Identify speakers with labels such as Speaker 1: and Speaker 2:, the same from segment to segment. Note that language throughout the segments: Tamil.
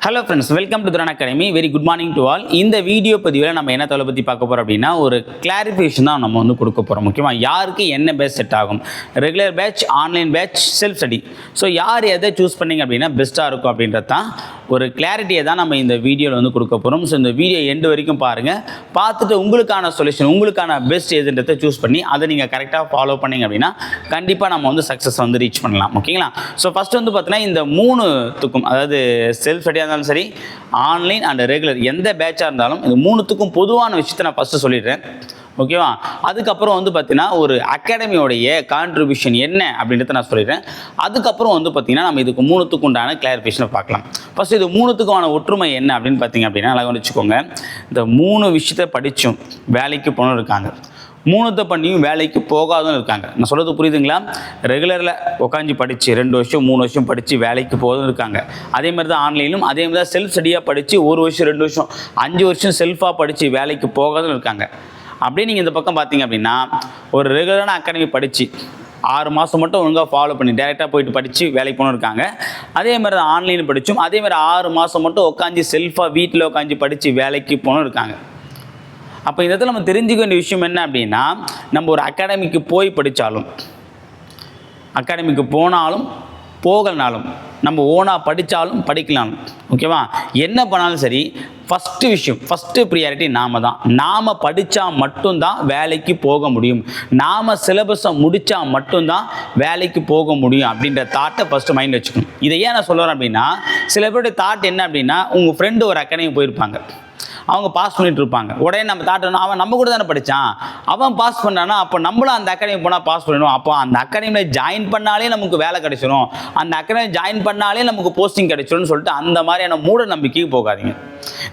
Speaker 1: Hello friends welcome to Thuran academy very good morning to all இந்த வீடியோ பதிவில் நம்ம என்ன தொலை பற்றி பார்க்க போகிறோம் அப்படின்னா ஒரு கிளாரிஃபிகேஷன் தான் நம்ம வந்து கொடுக்க போகிறோம் முக்கியமாக யாருக்கு என்ன பேட்ச் செட் ஆகும்? Regular batch online batch self study so யார் எதை சூஸ் பண்ணீங்க அப்படின்னா பெஸ்ட்டாக இருக்கும் அப்படின்றது தான் ஒரு கிளாரிட்டியை தான் நம்ம இந்த வீடியோவில் வந்து கொடுக்க போகிறோம் ஸோ இந்த வீடியோ எண்டு வரைக்கும் பாருங்கள் பார்த்துட்டு உங்களுக்கான சொல்யூஷன் உங்களுக்கான பெஸ்ட் எதுன்றதை சூஸ் பண்ணி அதை நீங்கள் கரெக்டாக ஃபாலோ பண்ணீங்க அப்படின்னா கண்டிப்பாக நம்ம வந்து சக்ஸஸ் வந்து ரீச் பண்ணலாம். ஓகேங்களா ஸோ ஃபஸ்ட் வந்து பார்த்தீங்கன்னா இந்த மூணுத்துக்கும் அதாவது செல்ஃப் ஸ்டடியாக இருந்தாலும் சரி ஆன்லைன் அண்ட் ரெகுலர் எந்த பேட்சாக இருந்தாலும் இது மூணுத்துக்கும் பொதுவான விஷயத்தை நான் ஃபஸ்ட்டு சொல்லிடுறேன். ஓகேவா அதுக்கப்புறம் வந்து பார்த்தீங்கன்னா ஒரு அகாடமியோடைய கான்ட்ரிபியூஷன் என்ன அப்படின்றத நான் சொல்லிடுறேன். அதுக்கப்புறம் வந்து பார்த்தீங்கன்னா நம்ம இதுக்கு மூணுத்துக்கு உண்டான கிளாரிஃபிகேஷனை பார்க்கலாம். ஃபஸ்ட் இது மூணுத்துக்குமான ஒற்றுமை என்ன அப்படின்னு பார்த்தீங்க அப்படின்னா அழகாக வச்சுக்கோங்க இந்த மூணு விஷயத்தை படித்தும் வேலைக்கு போனோம் இருக்காங்க. மூணுத்தை பண்ணியும் வேலைக்கு போகாதும் இருக்காங்க. நான் சொல்கிறது புரியுதுங்களா? ரெகுலரில் உட்காந்து படித்து ரெண்டு வருஷம் மூணு வருஷம் படித்து வேலைக்கு போகிறதும் இருக்காங்க. அதே மாதிரி தான் ஆன்லைனும் அதே மாதிரி தான் செல்ஃப் ஸ்டடியாக படித்து ஒரு வருஷம் ரெண்டு வருஷம் அஞ்சு வருஷம் செல்ஃபாக படித்து வேலைக்கு போகாதும் இருக்காங்க. அப்படியே நீங்கள் இந்த பக்கம் பார்த்தீங்க அப்படின்னா ஒரு ரெகுலரான அகாடமி படித்து ஆறு மாதம் மட்டும் ஒழுங்காக ஃபாலோ பண்ணி டேரெக்டாக போயிட்டு படித்து வேலைக்கு போகணும் இருக்காங்க. அதே மாதிரி தான் ஆன்லைன் படித்தும் அதே மாதிரி ஆறு மாதம் மட்டும் உட்காந்து செல்ஃபாக வீட்டில் உட்காந்து படித்து வேலைக்கு போகணும் இருக்காங்க. அப்போ இந்த இடத்துல நம்ம தெரிஞ்சுக்க வேண்டிய விஷயம் என்ன அப்படின்னா நம்ம ஒரு அகாடமிக்கு போய் படித்தாலும் அகாடமிக்கு போனாலும் போகலனாலும் நம்ம ஓனாக படித்தாலும் படிக்கலாம் ஓகேவா என்ன பண்ணாலும் சரி ஃபஸ்ட்டு விஷயம் ஃபஸ்ட்டு ப்ரியாரிட்டி நாம தான். நாம் படித்தா மட்டும்தான் வேலைக்கு போக முடியும். நாம் சிலபஸை முடித்தா மட்டும்தான் வேலைக்கு போக முடியும் அப்படின்ற தாட்டை ஃபஸ்ட்டு மைண்ட் வச்சுக்கணும். இதை ஏன் நான் சொல்கிறேன் அப்படின்னா சில பேருடைய தாட் என்ன அப்படின்னா உங்கள் ஃப்ரெண்டு ஒரு அகாடமி போயிருப்பாங்க. அவங்க பாஸ் பண்ணிட்டு இருப்பாங்க உடனே நம்ம தாட்டணும் அவன் நம்ம கூட தானே படித்தான் அவன் பாஸ் பண்ணானா அப்போ நம்மளும் அந்த அகாடமி போனால் பாஸ் பண்ணணும் அப்போ அந்த அகாடமியில் ஜாயின் பண்ணாலே நமக்கு வேலை கிடைச்சிரும். அந்த அகாடமி ஜாயின் பண்ணாலே நமக்கு போஸ்டிங் கிடைச்சிடும்னு சொல்லிட்டு அந்த மாதிரியான மூட நம்பிக்கைக்கு போகாதீங்க.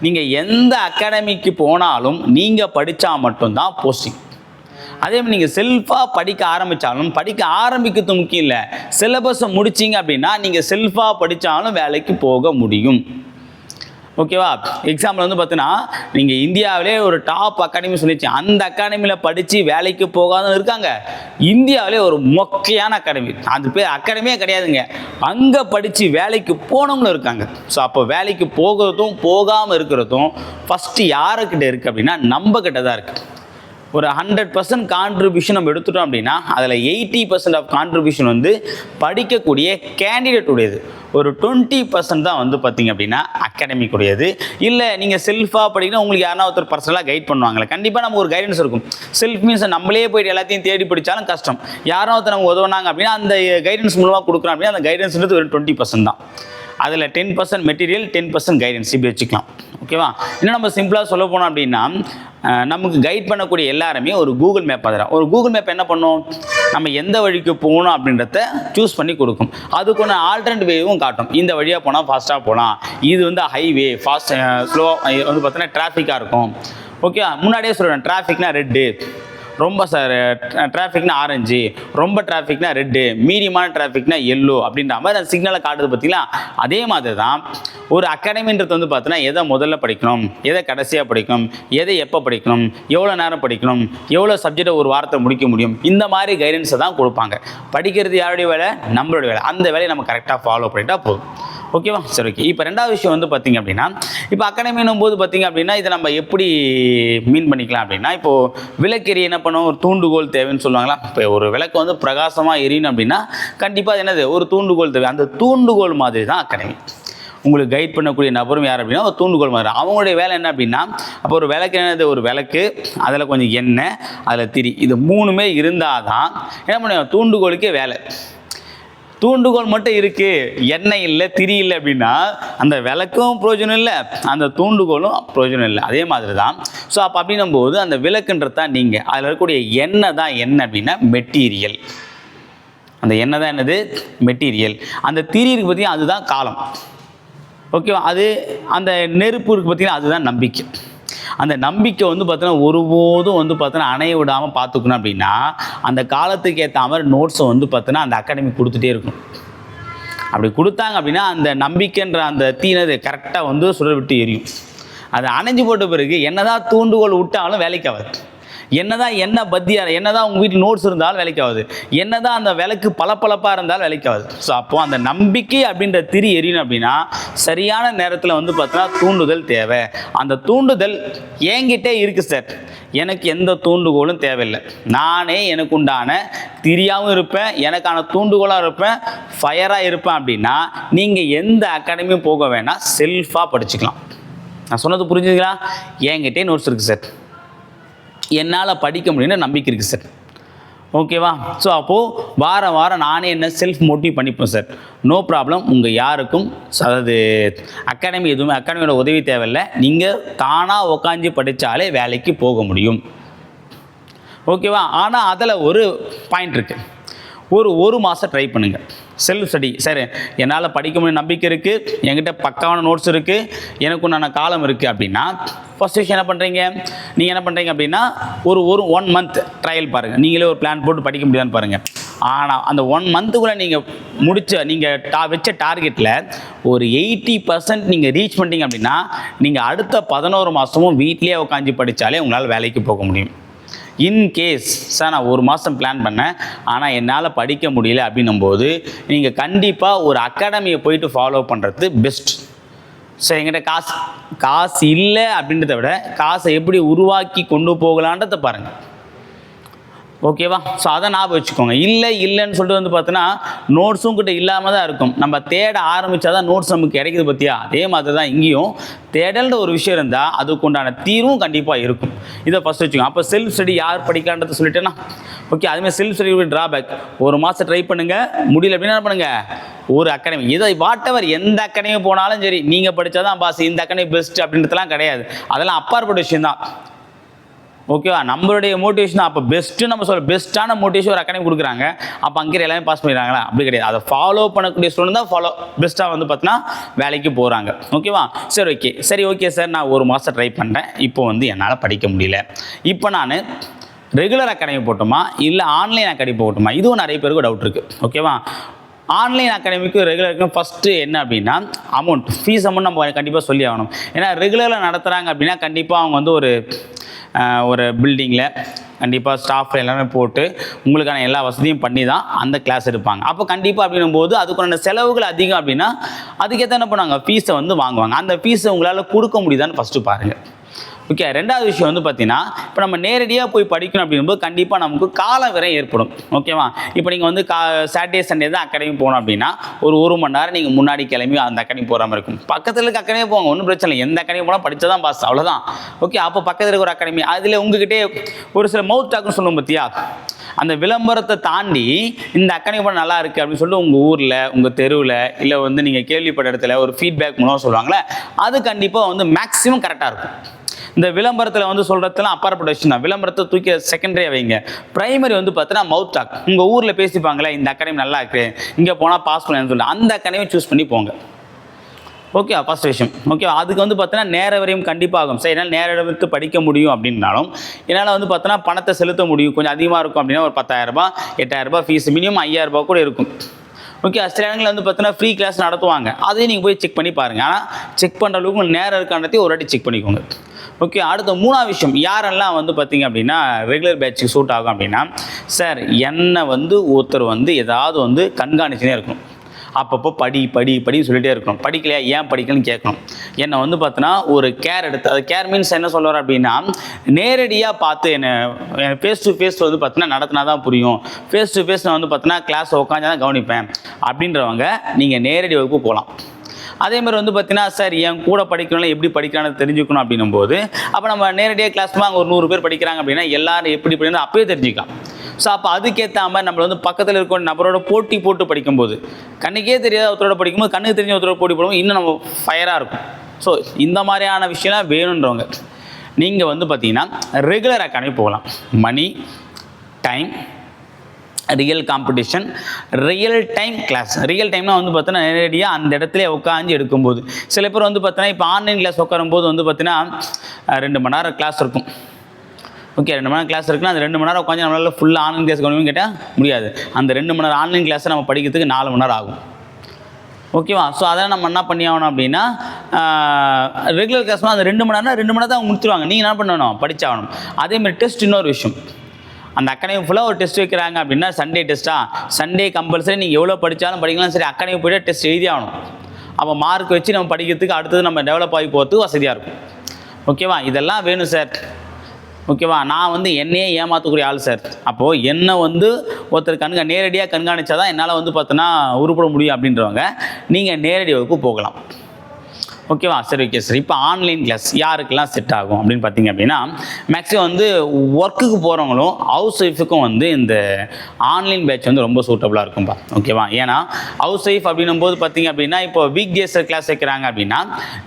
Speaker 1: நீங்கள் எந்த அகாடமிக்கு போனாலும் நீங்கள் படித்தா மட்டும்தான் போஸ்டிங் அதே மாதிரி நீங்கள் செல்ஃபாக படிக்க ஆரம்பித்தாலும் படிக்க ஆரம்பிக்கிறது முக்கியம் இல்லை. சிலபஸை முடிச்சிங்க அப்படின்னா நீங்கள் செல்ஃபாக படித்தாலும் வேலைக்கு போக முடியும். ஓகேவா எக்ஸாம்பிள் வந்து பார்த்தீங்கன்னா நீங்கள் இந்தியாவிலே ஒரு டாப் அகாடமி சொல்லிச்சு. அந்த அகாடமியில் படித்து வேலைக்கு போகாத இருக்காங்க. இந்தியாவிலே ஒரு மொக்கையான அகாடமி அது பேர் அகாடமியே கிடையாதுங்க. அங்கே படித்து வேலைக்கு போனவங்களும் இருக்காங்க. ஸோ அப்போ வேலைக்கு போகிறதும் போகாமல் இருக்கிறதும் ஃபஸ்ட்டு யாருக்கிட்ட இருக்குது அப்படின்னா நம்ம கிட்ட தான் இருக்குது ஒரு ஹண்ட்ரட் பர்சன்ட் கான்ட்ரிபியூஷன் நம்ம எடுத்துட்டோம் அப்படின்னா அதில் எயிட்டி பர்சன்ட் ஆஃப் கான்ட்ரிபியூஷன் வந்து படிக்கக்கூடிய கேண்டிடேட் உடையது. ஒரு டுவெண்ட்டி பர்சன்ட் தான் வந்து பார்த்தீங்க அப்படின்னா அகாடமிக் உடையது இல்லை நீங்கள் செல்ஃபாக படிக்கணும் உங்களுக்கு யாரா ஒருத்தர் பர்சனலாக கைட் பண்ணுவாங்களே கண்டிப்பாக நமக்கு ஒரு கைடன்ஸ் இருக்கும். செல்ஃப் மீன்ஸ் நம்மளே போயிட்டு எல்லாத்தையும் தேடி படித்தாலும் கஷ்டம். யாரோ ஒருத்தர் நமக்கு உதவுனாங்க அப்படின்னா அந்த கைடன்ஸ் மூலமாக கொடுக்குறோம் அப்படின்னா அந்த கைடன்ஸ்ன்றது ஒரு டுவெண்ட்டி பர்சன்ட் தான். அதில் ten percent material ten percent guidance இப்படி வச்சுக்கலாம். ஓகேவா இன்னும் நம்ம சிம்பிளாக சொல்ல போனோம் அப்படின்னா நமக்கு கைட் பண்ணக்கூடிய எல்லாருமே ஒரு கூகுள் மேப் அதில் ஒரு கூகுள் மேப் என்ன பண்ணும்? நம்ம எந்த வழிக்கு போகணும் அப்படின்றத சூஸ் பண்ணி கொடுக்கும். அதுக்கு ஒன்று ஆல்டர்னேட் வேவும் காட்டும். இந்த வழியாக போனால் ஃபாஸ்ட்டாக போகலாம் இது வந்து ஹைவே ஃபாஸ்ட் ஸ்லோ வந்து பார்த்தீங்கன்னா டிராஃபிக்காக இருக்கும். ஓகே முன்னாடியே சொல்கிறேன் டிராஃபிக்னா ரெட்டு ரொம்ப சார் டிராஃபிக்னா ஆரஞ்சு ரொம்ப டிராஃபிக்னா ரெட்டு மீடியமான டிராஃபிக்னா எல்லோ அப்படின்ற மாதிரி அந்த சிக்னலை காட்டுது பார்த்தீங்களா? அதே மாதிரி தான் ஒரு அகாடமின்றது வந்து பார்த்தீங்கன்னா எதை முதல்ல படிக்கணும் எதை கடைசியாக படிக்கணும் எதை எப்போ படிக்கணும் எவ்வளோ நேரம் படிக்கணும் எவ்வளோ சப்ஜெக்டை ஒரு வாரத்தை முடிக்க முடியும் இந்த மாதிரி கைடன்ஸை தான் கொடுப்பாங்க. படிக்கிறது யாருடைய வேலை? நம்மளுடைய வேலை. அந்த வேலையை நம்ம கரெக்டாக ஃபாலோ பண்ணிட்டா போதும். ஓகேவா? சரி ஓகே. இப்போ ரெண்டாவது விஷயம் வந்து பார்த்தீங்க அப்படின்னா இப்போ அக்கடமின்னும் போது பார்த்தீங்க அப்படின்னா இதை நம்ம எப்படி மீன் பண்ணிக்கலாம் அப்படின்னா இப்போது விளக்கெறி என்ன பண்ணும் ஒரு தூண்டுகோல் தேவைன்னு சொல்லுவாங்களா? இப்போ ஒரு விளக்கு வந்து பிரகாசமாக எரியணும் அப்படின்னா கண்டிப்பாக அது என்னது? ஒரு தூண்டுகோல் தேவை. அந்த தூண்டுகோல் மாதிரி தான் அக்கடமி உங்களுக்கு கைட் பண்ணக்கூடிய நபரும் யார் அப்படின்னா ஒரு தூண்டுகோல் மாதிரி. அவங்களுடைய வேலை என்ன அப்படின்னா அப்போ ஒரு விளக்கு என்னது? ஒரு விளக்கு அதில் கொஞ்சம் எண்ணெய் அதில் திரி. இது மூணுமே இருந்தால் தான் என்ன பண்ணுவாங்க? தூண்டுகோலுக்கே வேலை. தூண்டுகோல் மட்டும் இருக்குது எண்ணெய் இல்லை திரி இல்லை அப்படின்னா அந்த விளக்கும் பிரயோஜனம் இல்லை. அந்த தூண்டுகோலும் பிரயோஜனம் இல்லை. அதே மாதிரி தான் ஸோ அப்போ அப்படின்னும் போது அந்த விளக்குன்றது தான் நீங்கள் அதில் இருக்கக்கூடிய எண்ணெய் தான் என்ன அப்படின்னா மெட்டீரியல். அந்த எண்ணெய் தான் என்னது? மெட்டீரியல். அந்த திரி இருக்கு பார்த்தீங்கன்னா அதுதான் காலம். ஓகேவா அது அந்த நெருப்பு இருக்குது பார்த்தீங்கன்னா அதுதான் நம்பிக்கை. அந்த நம்பிக்கை வந்து பார்த்தீங்கன்னா ஒருபோதும் வந்து பார்த்தீங்கன்னா அணைய விடாமல் பார்த்துக்கணும் அப்படின்னா அந்த காலத்துக்கு ஏற்ற மாதிரி நோட்ஸை வந்து பார்த்தீங்கன்னா அந்த அகாடமி கொடுத்துட்டே இருக்கும் அப்படி கொடுத்தாங்க அப்படின்னா அந்த நம்பிக்கைன்ற அந்த தீனது கரெக்டாக வந்து சுடர் விட்டு எரியும். அது அணைஞ்சு போட்ட பிறகு என்னதான் தூண்டுகோல் விட்டாலும் வேலைக்கு ஆகாது. என்னதான் என்ன பத்தியா என்னதான் உங்கள் வீட்டில் நோட்ஸ் இருந்தாலும் விலைக்காவது என்னதான் அந்த விளக்கு பளபளப்பாக இருந்தாலும் விலைக்காவது ஸோ அப்போ அந்த நம்பிக்கை அப்படின்ற திரி எரியணும் அப்படின்னா சரியான நேரத்தில் வந்து பார்த்தீங்கன்னா தூண்டுதல் தேவை. அந்த தூண்டுதல் என்கிட்டே இருக்குது சார் எனக்கு எந்த தூண்டுகோலும் தேவையில்லை. நானே எனக்கு உண்டான திரியாகவும் இருப்பேன் எனக்கான தூண்டுகோலாக இருப்பேன் ஃபயராக இருப்பேன் அப்படின்னா நீங்கள் எந்த அகாடமியும் போக வேணாம் செல்ஃபாக படிச்சுக்கலாம். நான் சொன்னது புரிஞ்சுங்களா என்கிட்டே நோட்ஸ் இருக்குது சார் என்னால் படிக்க முடியும்னு நம்பிக்கை இருக்குது சார் ஓகேவா ஸோ அப்போது வாரம் வாரம் நானே என்ன செல்ஃப் மோட்டிவ் பண்ணிப்பேன் சார் நோ ப்ராப்ளம் உங்கள் யாருக்கும் அதாவது அகாடமி எதுவுமே அகாடமியோட உதவி தேவையில்லை. நீங்கள் தானாக உக்காஞ்சி படித்தாலே வேலைக்கு போக முடியும். ஓகேவா ஆனால் அதில் ஒரு பாயிண்ட் இருக்குது ஒரு ஒரு மாதம் ட்ரை பண்ணுங்கள் செல்ஃப் ஸ்டடி சரி என்னால் படிக்க முடியும் நம்பிக்கை இருக்குது என்கிட்ட பக்காவான நோட்ஸ் இருக்குது எனக்கு உண்டான காலம் இருக்குது அப்படின்னா ஃபஸ்ட் விஷயம் என்ன பண்ணுறீங்க நீங்கள் என்ன பண்ணுறீங்க அப்படின்னா ஒரு ஒரு ஒன் மந்த் ட்ரையல் பாருங்கள் நீங்களே ஒரு பிளான் போட்டு படிக்க முடியாதுன்னு பாருங்கள் ஆனால் அந்த ஒன் மந்த்துக்குள்ளே நீங்கள் முடிச்ச நீங்கள் டா வச்ச டார்கெட்டில் ஒரு எயிட்டி பர்சன்ட் நீங்கள் ரீச் பண்ணிட்டீங்க அப்படின்னா நீங்கள் அடுத்த பதினோரு மாதமும் வீட்லேயே உட்காந்து படித்தாலே உங்களால் வேலைக்கு போக முடியும். இன்கேஸ் சார் நான் ஒரு மாதம் பிளான் பண்ணேன். ஆனால் என்னால் படிக்க முடியல அப்படின்னும்போது நீங்கள் கண்டிப்பாக ஒரு அகாடமியை போயிட்டு ஃபாலோ பண்ணுறது பெஸ்ட் ஸோ எங்கிட்ட காசு காசு இல்லை அப்படின்றத விட காசை எப்படி உருவாக்கி கொண்டு போகலான்றதை பாருங்கள் ஓகேவா? ஸோ அதை ஞாபகம் வச்சுக்கோங்க. இல்லை இல்லைன்னு சொல்லிட்டு வந்து பார்த்தோன்னா நோட்ஸும் கிட்ட இல்லாமல் தான் இருக்கும். நம்ம தேட ஆரம்பித்தா தான் நோட்ஸ் நமக்கு கிடைக்குது பார்த்தியா? அதே மாதிரி தான் இங்கேயும் தேடல்ன்ற ஒரு விஷயம் இருந்தால் அதுக்கு உண்டான தீர்வும் கண்டிப்பாக இருக்கும். இதை ஃபஸ்ட் வச்சுக்கோங்க. அப்போ செல்ஃப் ஸ்டடி யார் படிக்கலான்றதை சொல்லிட்டேன்னா ஓகே அதுமாதிரி செல்ஃப் ஸ்டடி ட்ராபேக் ஒரு மாதம் ட்ரை பண்ணுங்கள் முடியல அப்படின்னா என்ன பண்ணுங்கள் ஒரு அகாடமி இதை வாட்டவர் எந்த அகாடமி போனாலும் சரி நீங்கள் படித்தா தான் பாஸ் இந்த அகாடமி பெஸ்ட் அப்படின்றதுலாம் கிடையாது. அதெல்லாம் அப்பாற்பட்ட விஷயம் தான் ஓகேவா நம்மளுடைய மோட்டிவேஷன் அப்போ பெஸ்ட்டு நம்ம சொல்ல பெஸ்ட்டான மோட்டிவேஷன் ஒரு அகாடமி கொடுக்குறாங்க. அப்போ அங்கே எல்லாமே பாஸ் பண்ணிடுறாங்களா? அப்படி கிடையாது. அதை ஃபாலோ பண்ணக்கூடிய ஸ்டூடெண்ட் தான் ஃபாலோ பெஸ்ட்டாக வந்து பார்த்தீங்கன்னா வேலைக்கு போகிறாங்க ஓகேவா சரி ஓகே சரி ஓகே சார் நான் ஒரு மாதம் ட்ரை பண்ணுறேன் இப்போ வந்து என்னால் படிக்க முடியல. இப்போ நான் ரெகுலர் அகாடமி போட்டுமா? இல்லை ஆன்லைன் அகாடமி போட்டுமா? இதுவும் நிறைய பேருக்கு டவுட் இருக்குது ஓகேவா ஆன்லைன் அகாடமிக்கு ரெகுலருக்கும் ஃபஸ்ட்டு என்ன அப்படின்னா அமௌண்ட் ஃபீஸ் அமௌண்ட் நம்ம கண்டிப்பாக சொல்லி ஆகணும். ஏன்னா ரெகுலரில் நடத்துகிறாங்க அப்படின்னா கண்டிப்பாக அவங்க வந்து ஒரு ஒரு பில்டிங்கில் கண்டிப்பாக ஸ்டாஃப் எல்லாமே போட்டு உங்களுக்கான எல்லா வசதியும் பண்ணி தான் அந்த கிளாஸ் எடுப்பாங்க. அப்போ கண்டிப்பாக அப்படின்னும் போது அதுக்கான செலவுகள் அதிகம் அப்படின்னா அதுக்கேற்ற என்ன பண்ணுவாங்க? ஃபீஸை வந்து வாங்குவாங்க. அந்த ஃபீஸை உங்களால் கொடுக்க முடியுதான்னு ஃபஸ்ட்டு பாருங்கள் ஓகே ரெண்டாவது விஷயம் வந்து பார்த்தீங்கன்னா இப்போ நம்ம நேரடியாக போய் படிக்கணும் அப்படிங்கும்போது கண்டிப்பாக நமக்கு கால விரை ஏற்படும். ஓகேவா இப்போ நீங்கள் வந்து கா சாட்டர்டே சண்டே தான் அகாடமி போகணும் அப்படின்னா ஒரு ஒரு மணி நேரம் நீங்கள் முன்னாடி கிளம்பி அந்த அகாடமி போகிற மாதிரி இருக்கும். பக்கத்தில் இருக்க அகாடமி போங்க ஒன்றும் பிரச்சனை இல்லை. எந்த அகாடமி போனால் படித்தா தான் பாஸ் அவ்வளோதான் ஓகே அப்போ பக்கத்தில் இருக்க ஒரு அகாடமி அதில் உங்ககிட்டே ஒரு சில மவுத் டாக்னு சொல்லுவோம் பார்த்தியா அந்த விளம்பரத்தை தாண்டி இந்த அக்கனை பண்ண நல்லா இருக்குது அப்படின்னு சொல்லிட்டு உங்கள் ஊரில் உங்கள் தெருவில் இல்லை வந்து நீங்கள் கேள்விப்பட்ட இடத்துல ஒரு ஃபீட்பேக் மூலம் சொல்லுவாங்களே அது கண்டிப்பாக வந்து மேக்ஸிமம் கரெக்டாக இருக்கும். இந்த விளம்பரத்தில் வந்து சொல்கிறதுலாம் அப்பாற்பட்ட விஷயம் தான். விளம்பரத்தை தூக்கி செகண்டரியாக வைங்க. பிரைமரி வந்து பார்த்தீங்கன்னா மவுத் டாக் உங்கள் ஊரில் பேசிப்பாங்களே இந்த அகாடமி நல்லா இருக்கு இங்கே போனால் பாஸ் பண்ணு சொல்லி அந்த அகாடமி சூஸ் பண்ணி போங்க. ஓகே ஃபர்ஸ்ட் விஷயம். ஓகே அதுக்கு வந்து பார்த்தீங்கன்னா நேர வரையும் கண்டிப்பாக ஆகும். சரி என்னால் நேர எடுத்து படிக்க முடியும் அப்படின்னாலும் என்னால் வந்து பார்த்தோன்னா பணத்தை செலுத்த முடியும். கொஞ்சம் அதிகமாக இருக்கும் அப்படின்னா ஒரு பத்தாயிரரூபா எட்டாயிரரூபா ஃபீஸ் மினிமம் ஐயாயிரரூபா கூட இருக்கும். ஓகே சில இடங்களில் வந்து பார்த்தீங்கன்னா ஃப்ரீ கிளாஸ் நடத்துவாங்க. அதையும் நீங்கள் போய் செக் பண்ணி பாருங்கள் ஆனால் செக் பண்ணுற அளவுக்கு நேரம் இருக்கான்றதையும் ஒரு வாட்டி செக் பண்ணிக்கோங்க. ஓகே அடுத்த மூணாவது விஷயம். யாரெல்லாம் வந்து பார்த்தீங்க அப்படின்னா ரெகுலர் பேட்சுக்கு சூட் ஆகும் அப்படின்னா சார் என்னை வந்து ஒருத்தர் வந்து ஏதாவது வந்து கண்காணிச்சுனே இருக்கணும். அப்பப்போ படி படி படின்னு சொல்லிட்டே இருக்கணும். படிக்கலையா? ஏன் படிக்கலன்னு கேட்கணும். என்னை வந்து பார்த்தோன்னா ஒரு கேர் எடுத்து அது கேர் மீன்ஸ் என்ன சொல்லுவார் அப்படின்னா நேரடியாக பார்த்து என்னை ஃபேஸ் டு ஃபேஸ் வந்து பார்த்தீங்கன்னா நடத்தினா தான் புரியும். ஃபேஸ் டு ஃபேஸ் நான் வந்து பார்த்தீங்கன்னா கிளாஸ் உட்காந்து தான் கவனிப்பேன். அப்படின்றவங்க நீங்கள் நேரடி வகுப்பு போகலாம். அதே மாதிரி வந்து பார்த்தீங்கன்னா சார் என் கூட படிக்கிறவங்க எப்படி படிக்கிறான்னு தெரிஞ்சுக்கணும் அப்படின்னும் போது அப்போ நம்ம நேரடியாக கிளாஸ் அங்கே ஒரு நூறு பேர் படிக்கிறாங்க அப்படின்னா எல்லாரும் எப்படி படிக்கணும் அப்பயே தெரிஞ்சுக்கலாம். ஸோ அப்போ அதுக்கேற்ற மாதிரி நம்மளை வந்து பக்கத்தில் இருக்க நபரோட போட்டி போட்டு படிக்கும்போது கண்ணுக்கே தெரியாத ஒருத்தரோட படிக்கும்போது கண்ணுக்கு தெரிஞ்ச ஒருத்தரோட போட்டி போடும்போது இன்னும் நம்ம ஃபயராக இருக்கும். ஸோ இந்த மாதிரியான விஷயம்லாம் வேணுன்றவங்க நீங்கள் வந்து பார்த்தீங்கன்னா ரெகுலர் அகாடமி போகலாம். மணி time real competition real time class real டைம்னா வந்து பார்த்தீங்கன்னா நேரடியாக அந்த இடத்துல உட்காந்து எடுக்கும்போது. சில பேர் வந்து பார்த்தீங்கன்னா இப்போ ஆன்லைன் கிளாஸ் உட்காரும்போது வந்து பார்த்தீங்கன்னா ரெண்டு மணி நேரம் கிளாஸ் இருக்கும். ஓகே ரெண்டு மணி நேரம் கிளாஸ் இருக்குன்னா அந்த ரெண்டு மணி நேரம் உட்காந்து நம்மளால் ஃபுல்லாக ஆன்லைன் கிளாஸ் கவனிக்கணும் கேட்டால் முடியாது. அந்த ரெண்டு மணி நேரம் ஆன்லைன் கிளாஸை நம்ம படிக்கிறதுக்கு நாலு மணி நேரம் ஆகும். ஓகேவா ஸோ அதெல்லாம் நம்ம என்ன பண்ணி ஆகணும் அப்படின்னா ரெகுலர் கிளாஸ்னால் அந்த ரெண்டு மணி நேரம் ரெண்டு மணி நேரம் தான் அவங்க முடிச்சுருவாங்க. நீங்கள் என்ன பண்ணணும்? படிச்சாகணும். அதேமாதிரி டெஸ்ட் இன்னொரு விஷயம். அந்த அக்கடமி ஃபுல்லாக ஒரு டெஸ்ட் வைக்கிறாங்க. அப்படின்னா சண்டே டெஸ்ட்டா சண்டே கம்பல்சரி நீங்கள் எவ்வளோ படித்தாலும் படிக்கலாம் சரி அக்கடமி போய்ட்டு டெஸ்ட் எழுதி ஆகணும். அப்போ மார்க் வச்சு நம்ம படிக்கிறதுக்கு அடுத்தது நம்ம டெவலப் ஆகி போகிறதுக்கு வசதியாக இருக்கும். ஓகேவா இதெல்லாம் வேணும் சார் ஓகேவா நான் வந்து என்னையே ஏமாற்றக்கூடிய ஆள் சார் அப்போது என்னை வந்து ஒருத்தர் கண்கா நேரடியாக கண்காணித்தா தான் என்னால் வந்து பார்த்தோன்னா உருப்பட முடியும் அப்படின்றவங்க. நீங்கள் நேரடி வகுப்பு போகலாம். ஓகேவா? சரி ஓகே சார் இப்போ ஆன்லைன் கிளாஸ் யாருக்கெல்லாம் செட் ஆகும் அப்படின்னு பார்த்தீங்க அப்படின்னா மேக்ஸிமம் வந்து ஒர்க்குக்கு போகிறவங்களும் ஹவுஸ் ஒய்ஃபுக்கும் வந்து இந்த ஆன்லைன் பேட்ச் வந்து ரொம்ப சூட்டபுளாக இருக்கும்பா. ஓகேவா? ஏன்னா ஹவுஸ் ஒய்ஃப் அப்படின்னும் போது பார்த்தீங்க அப்படின்னா இப்போ வீக் டேஸில் கிளாஸ் வைக்கிறாங்க அப்படின்னா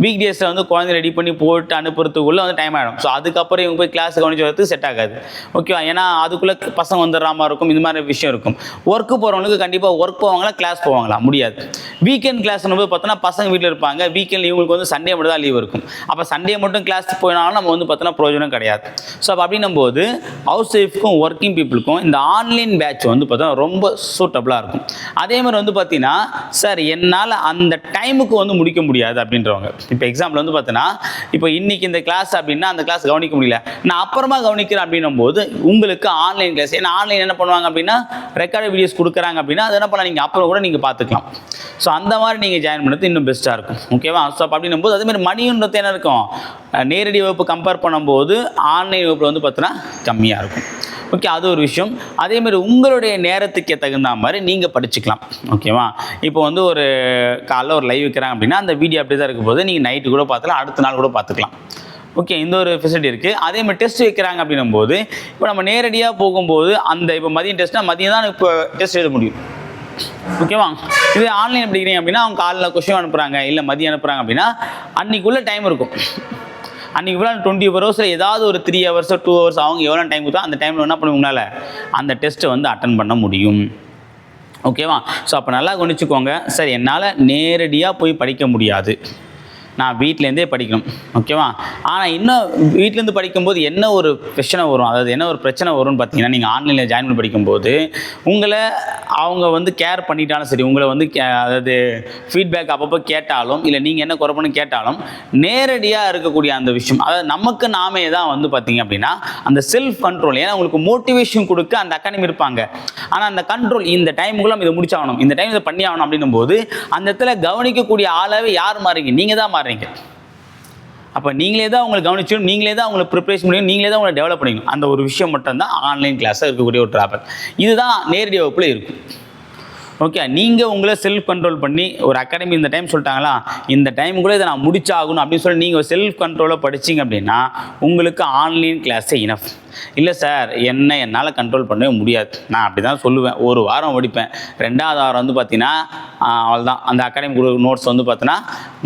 Speaker 1: வீக் டேஸில் வந்து குழந்தை ரெடி பண்ணி போட்டு அனுப்புறதுக்குள்ளே வந்து டைம் ஆகிடும் ஸோ அதுக்கப்புறம் இவங்க போய் கிளாஸ் கவனிச்சு வரதுக்கு செட் ஆகாது. ஓகேவா ஏன்னா அதுக்குள்ளே பசங்க வந்துடுற மாதிரி இருக்கும். இது மாதிரி விஷயம் இருக்கும். ஒர்க்கு போகிறவங்களுக்கு கண்டிப்பாக ஒர்க் போவாங்களா கிளாஸ் போவாங்களா? முடியாது. வீக்கெண்ட் கிளாஸ் போது பார்த்தோன்னா பசங்க வீட்டில் இருப்பாங்க. வீக்கெண்ட் இவங்களுக்கு வந்து சண்டே மட்டும் தான் லீவ் இருக்கும். அப்போ சண்டே மட்டும் கிளாஸ் போயினாலும் நம்ம வந்து பார்த்தோன்னா பிரயோஜனம் கிடையாது. ஸோ அப்போ அப்படின்னும் போது ஹவுஸ் ஒய்ஃப்க்கும் ஒர்க்கிங் பீப்புளுக்கும் இந்த ஆன்லைன் பேட்ச் வந்து பார்த்தோன்னா ரொம்ப சூட்டபுளாக இருக்கும். அதே மாதிரி வந்து பார்த்தீங்கன்னா சார் என்னால் அந்த டைமுக்கு வந்து முடிக்க முடியாது அப்படின்றவங்க. இப்போ எக்ஸாம்பிள் வந்து பார்த்தீங்கன்னா இப்போ இன்னைக்கு இந்த கிளாஸ் அப்படின்னா அந்த கிளாஸ் கவனிக்க முடியல. நான் அப்புறமா கவனிக்கிறேன் அப்படின்னும் போது உங்களுக்கு ஆன்லைன் கிளாஸ் ஏன்னா ஆன்லைன் என்ன பண்ணுவாங்க அப்படின்னா ரெக்கார்டு வீடியோஸ் கொடுக்குறாங்க அப்படின்னா அது என்ன பண்ணலாம்? நீங்கள் அப்புறம் கூட நீங்கள் பார்த்துக்கலாம். ஸோ அந்த மாதிரி நீங்கள் ஜாயின் பண்ணுறது இன்னும் பெஸ்ட்டாக இருக்கும். ஓகேவா ஸோ அப்படின்னும் போது அதேமாதிரி மணின்றது என்ன இருக்கும்? நேரடி வகுப்பு கம்பேர் பண்ணும்போது ஆன்லைன் வகுப்பில் வந்து பார்த்தோன்னா கம்மியாக இருக்கும். ஓகே அது ஒரு விஷயம். அதேமாதிரி உங்களுடைய நேரத்துக்கு தகுந்த மாதிரி நீங்கள் படிச்சுக்கலாம். ஓகேவா இப்போ வந்து ஒரு காலைல ஒரு லைவ் வைக்கிறாங்க அப்படின்னா அந்த வீடியோ அப்படி தான் இருக்கும் போது நீங்கள் நைட்டு கூட பார்த்துக்கலாம் அடுத்த நாள் கூட பார்த்துக்கலாம். ஓகே இந்த ஒரு ஃபெசிலிட்டி இருக்குது அதே மாதிரி டெஸ்ட் வைக்கிறாங்க அப்படின்னும் போது இப்போ நம்ம நேரடியாக போகும்போது அந்த இப்போ மதியம் டெஸ்ட்னா மதியம் தான் இப்போ டெஸ்ட் எழுத முடியும். ஓகேவா இது ஆன்லைன் படிக்கிறீங்க அப்படின்னா அவங்க காலைல கொஷின் அனுப்புகிறாங்க இல்லை மதியம் அனுப்புகிறாங்க அப்படின்னா அன்றைக்குள்ளே டைம் இருக்கும். அன்றைக்கி ஃபுல்லாக டுவெண்ட்டி ஃபோர் ஹவர்ஸில் ஏதாவது ஒரு த்ரீ ஹவர்ஸோ டூ ஹவர்ஸ் அவங்க எவ்வளோ டைம் கொடுத்தா அந்த டைமில் என்ன பண்ண உங்களால்? அந்த டெஸ்ட்டை வந்து அட்டன் பண்ண முடியும். ஓகேவா ஸோ அப்போ நல்லா கவனிச்சுக்கோங்க. சார் என்னால் நேரடியாக போய் படிக்க முடியாது. நான் வீட்டிலேருந்தே படிக்கணும் ஓகேவா ஆனால் இன்னும் வீட்டிலேருந்து படிக்கும்போது என்ன ஒரு பிரச்சனை வரும்? அதாவது என்ன ஒரு பிரச்சனை வரும்னு பார்த்தீங்கன்னா நீங்கள் ஆன்லைனில் ஜாயின் பண்ணி படிக்கும்போது உங்களை அவங்க வந்து கேர் பண்ணிட்டாலும் சரி உங்களை வந்து கே அதாவது ஃபீட்பேக் அப்பப்போ கேட்டாலும் இல்லை நீங்கள் என்ன குறைப்பணும் கேட்டாலும் நேரடியாக இருக்கக்கூடிய அந்த விஷயம் அதாவது நமக்கு நாமே தான் வந்து பார்த்தீங்க அப்படின்னா அந்த செல்ஃப் கண்ட்ரோல் ஏன்னா உங்களுக்கு மோட்டிவேஷன் கொடுக்க அந்த அகாடமி இருப்பாங்க. ஆனால் அந்த கண்ட்ரோல் இந்த டைமுக்குள்ள இதை முடிச்சாகணும் இந்த டைம் இதை பண்ணி ஆகணும் அப்படின்னும் போது அந்த இடத்துல கவனிக்கக்கூடிய ஆளாவே யார் மாறீங்க? நீங்கள் தான் மாறுறீங்க அப்போ நீங்களே தான் உங்களை கவனிச்சணும் நீங்களே தான் உங்களை ப்ரிப்பரேஷன் பண்ணி நீங்களே தான் உங்களை டெவலப் பண்ணிக்கணும். அந்த ஒரு விஷயம் மட்டும்தான் ஆன்லைன் கிளாஸாக இருக்கக்கூடிய ஒரு ட்ராபல் இதுதான் நேரடி வகுப்பில் இருக்கும். ஓகே நீங்கள் உங்களை செல்ஃப் கண்ட்ரோல் பண்ணி ஒரு அகாடமி இந்த டைம் சொல்லிட்டாங்களா இந்த டைம் கூட இதை நான் முடிச்சாகணும் அப்படின்னு சொல்லி நீங்கள் செல்ஃப் கண்ட்ரோலாக படிச்சீங்க அப்படின்னா உங்களுக்கு ஆன்லைன் கிளாஸே இனஃப் இல்லை சார் என்ன என்னால் கண்ட்ரோல் பண்ணவே முடியாது. நான் அப்படி தான் சொல்லுவேன். ஒரு வாரம் படிப்பேன் ரெண்டாவது வாரம் வந்து பார்த்தீங்கன்னா அவ்வளோதான் அந்த அகாடமி குரூப் நோட்ஸ் வந்து பார்த்தீங்கன்னா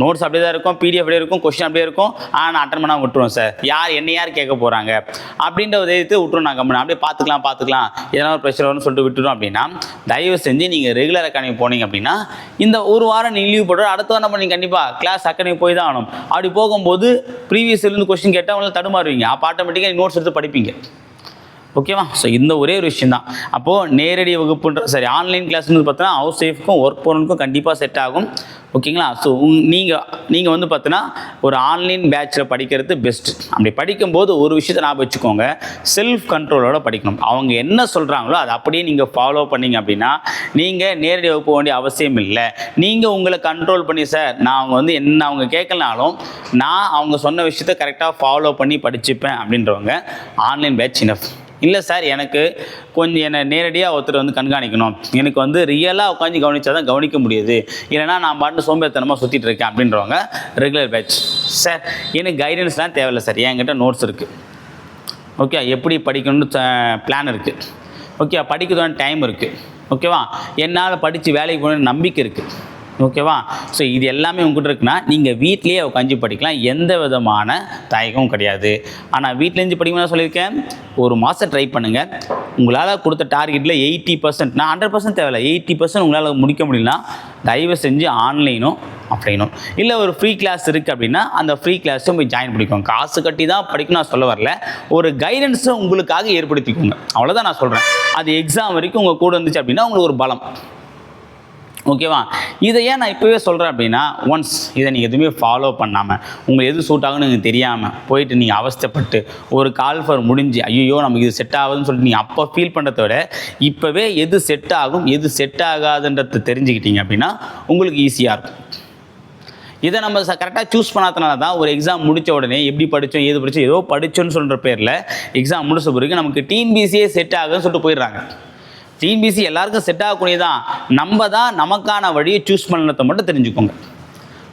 Speaker 1: நோட்ஸ் அப்படியே தான் இருக்கும் பிடிஎஃப் அப்படியே இருக்கும் கொஸ்டின் அப்படியே இருக்கும். ஆனால் நான் அட்டன் பண்ணால் விட்டுருவேன் சார் யார் என்ன யார் கேட்க போகிறாங்க அப்படின்ற ஒரு எதிர்த்து விட்டுரும் நான் கம்மி அப்படியே பார்த்துக்கலாம் பார்த்துக்கலாம் எதனா ஒரு ப்ரெஷர் வரும்னு சொல்லிட்டு விட்டுரும் அப்படின்னா தயவு செஞ்சு நீங்கள் ரெகுலர் அகாடமி போனீங்க அப்படின்னா இந்த ஒரு வாரம் நீங்கள் லீவ் போடுற அடுத்த வாரம் பண்ணி கண்டிப்பாக கிளாஸ் அகாடமி போய் தான் ஆகணும். அப்படி போகும்போது ப்ரீவியஸ் இருந்து கொஸ்டின் கேட்டால் அவங்களால தடுமாறுவீங்க. அப்போ ஆட்டோமேட்டிக்காக நோட்ஸ் எடுத்து படிப்பீங்க. ஓகேவா? ஸோ இந்த ஒரே ஒரு விஷயம் தான். அப்போது நேரடி வகுப்புன்ற சரி ஆன்லைன் கிளாஸ்னு பார்த்தீங்கன்னா ஹவுஸ் ஒய்ஃப்க்கும் ஒர்க் போகிறவனுக்கும் கண்டிப்பாக செட் ஆகும். ஓகேங்களா? ஸோ உங் நீங்கள் நீங்கள் வந்து பார்த்தீங்கன்னா ஒரு ஆன்லைன் பேட்சில் படிக்கிறது பெஸ்ட் அப்படி படிக்கும்போது ஒரு விஷயத்தை ஞாபகம் வச்சுக்கோங்க. செல்ஃப் கண்ட்ரோலோட படிக்கணும். அவங்க என்ன சொல்கிறாங்களோ அதை அப்படியே நீங்கள் ஃபாலோ பண்ணீங்க அப்படின்னா நீங்கள் நேரடி வகுப்பு வேண்டிய அவசியம் இல்லை. நீங்கள் உங்களை கண்ட்ரோல் பண்ணி சார் நான் அவங்க வந்து என்ன அவங்க கேட்கலனாலும் நான் அவங்க சொன்ன விஷயத்தை கரெக்டாக ஃபாலோ பண்ணி படிச்சுப்பேன் அப்படின்றவங்க ஆன்லைன் பேட்ச் இனஃப் இல்லை சார் எனக்கு கொஞ்சம் என்னை நேரடியாக ஒருத்தர் வந்து கண்காணிக்கணும். எனக்கு வந்து ரியலாக உட்காந்து கவனிச்சால் தான் கவனிக்க முடியுது. இல்லைனா நான் பாட்டு சோம்பேறித்தனமாக சுற்றிட்டு இருக்கேன் அப்படின்றவங்க ரெகுலர் பேட்ச் சார் எனக்கு கைடன்ஸ்லாம் தேவையில்லை சார் என்கிட்ட நோட்ஸ் இருக்குது ஓகே எப்படி படிக்கணும்னு பிளான் இருக்குது ஓகே படிக்கிறதான டைம் இருக்குது ஓகேவா என்னால் படித்து வேலைக்கு போகணும்னு நம்பிக்கை இருக்குது ஓகேவா? ஸோ இது எல்லாமே உங்ககிட்ட இருக்குன்னா நீங்கள் வீட்லேயே உட்காந்து படிக்கலாம். எந்த விதமான தயக்கமும் கிடையாது. ஆனால் வீட்டிலேருந்து படிக்கணும்னு சொல்லியிருக்கேன் ஒரு மாதம் ட்ரை பண்ணுங்கள் உங்களால் கொடுத்த டார்கெட்டில் எயிட்டி பர்சன்ட் நான் ஹண்ட்ரட் பர்சன்ட் தேவையில்ல. எயிட்டி பர்சன்ட் உங்களால் முடிக்க முடியலனா தயவு செஞ்சு ஆன்லைனும் அப்படின்னும் இல்லை ஒரு ஃப்ரீ கிளாஸ் இருக்குது அப்படின்னா அந்த ஃப்ரீ கிளாஸும் போய் ஜாயின் பண்ணிக்கோங்க. காசு கட்டி தான் படிக்கணும் நான் சொல்ல வரல. ஒரு கைடன்ஸை உங்களுக்காக ஏற்படுத்திக்கோங்க. அவ்வளோதான் நான் சொல்கிறேன் அது எக்ஸாம் வரைக்கும் உங்கள் கூட இருந்துச்சு அப்படின்னா உங்களுக்கு ஒரு பலம். ஓகேவா? இதை ஏன் நான் இப்போவே சொல்கிறேன் அப்படின்னா ஒன்ஸ் இதை நீங்கள் எதுவுமே ஃபாலோ பண்ணாமல் உங்களுக்கு எது சூட் ஆகுன்னு எனக்கு தெரியாமல் போயிட்டு நீங்கள் அவஸ்தைப்பட்டு ஒரு கால் ஃபர் முடிஞ்சு ஐயோ நமக்கு இது செட் ஆகுதுன்னு சொல்லிட்டு நீங்கள் அப்போ ஃபீல் பண்ணுறத விட இப்போவே எது செட் ஆகும் எது செட் ஆகாதுன்றதை தெரிஞ்சுக்கிட்டீங்க அப்படின்னா உங்களுக்கு ஈஸியாக இருக்கும். இதை நம்ம கரெக்டாக சூஸ் பண்ணாதனால தான் ஒரு எக்ஸாம் முடித்த உடனே எப்படி படித்தோம் ஏது படித்தோம் ஏதோ படித்தோன்னு சொல்கிற பேரில் எக்ஸாம் முடிச்ச பிறகு நமக்கு டிஎன்பிசியே செட் ஆகுதுன்னு சொல்லிட்டு போயிடுறாங்க. டிபிசி எல்லாருக்கும் செட் ஆகக்கூடியதான் நம்ம தான் நமக்கான வழியை சூஸ் பண்ணத்தை மட்டும் தெரிஞ்சுக்கோங்க.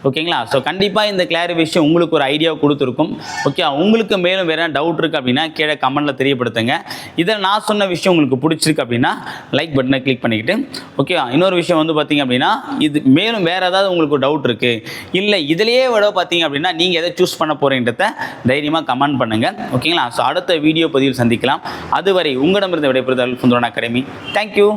Speaker 1: ஓகேங்களா? ஸோ கண்டிப்பாக இந்த கிளாரிஃபிகேஷன் உங்களுக்கு ஒரு ஐடியா கொடுத்துருக்கும். ஓகே உங்களுக்கு மேலும் வேறு டவுட் இருக்குது அப்படின்னா கீழே கமெண்ட்டில் தெரியப்படுத்துங்க. இதில் நான் சொன்ன விஷயம் உங்களுக்கு பிடிச்சிருக்கு அப்படின்னா லைக் பட்டனை கிளிக் பண்ணிக்கிட்டு ஓகே இன்னொரு விஷயம் வந்து பார்த்தீங்க அப்படின்னா இது மேலும் வேறு ஏதாவது உங்களுக்கு டவுட் இருக்குது இல்லை இதிலேயே விட பார்த்தீங்க அப்படின்னா நீங்கள் எதை சூஸ் பண்ண போகிறீன்றத தைரியமாக கமெண்ட் பண்ணுங்கள் ஓகேங்களா? ஸோ அடுத்த வீடியோ பதிவில் சந்திக்கலாம். அதுவரை உங்களிடமிருந்து விடைபெறுதல் சுந்தரன் அகாடமி. தேங்க்யூ